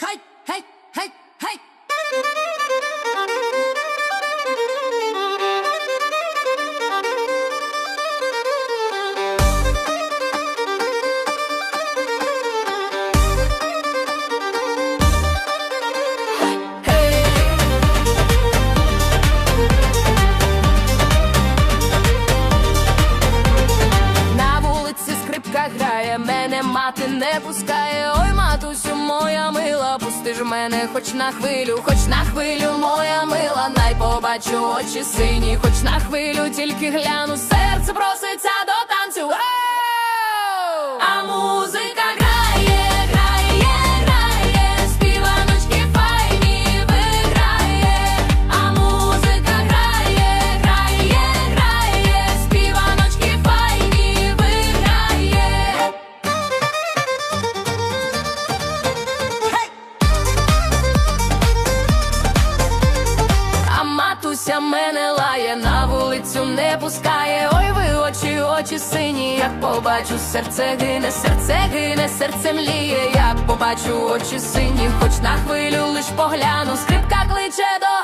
Хай, хай, хай, хай. На вулиці скрипка грає, мене мати не пускає. Ой, мила, мене хоч на хвилю, хоч на хвилю, моя мила, най побачу очі сині, хоч на хвилю, тільки гляну, серце проситься до танцю. Мене лає, на вулицю не пускає. Ой, ви очі, очі сині, як побачу, серце гине, серце гине, серце мліє, як побачу очі сині, хоч на хвилю лиш погляну, скрипка кличе до.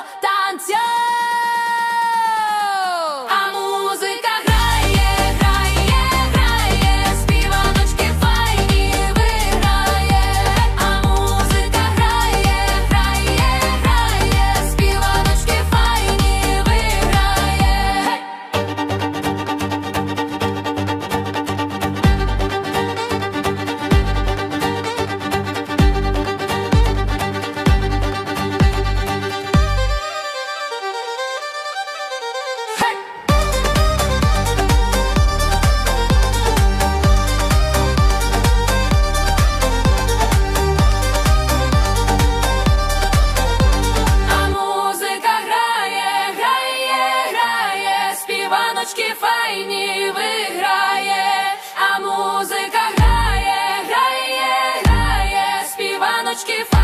Дзвіночки файні виграє, а музика грає, грає, грає, співаночки файні.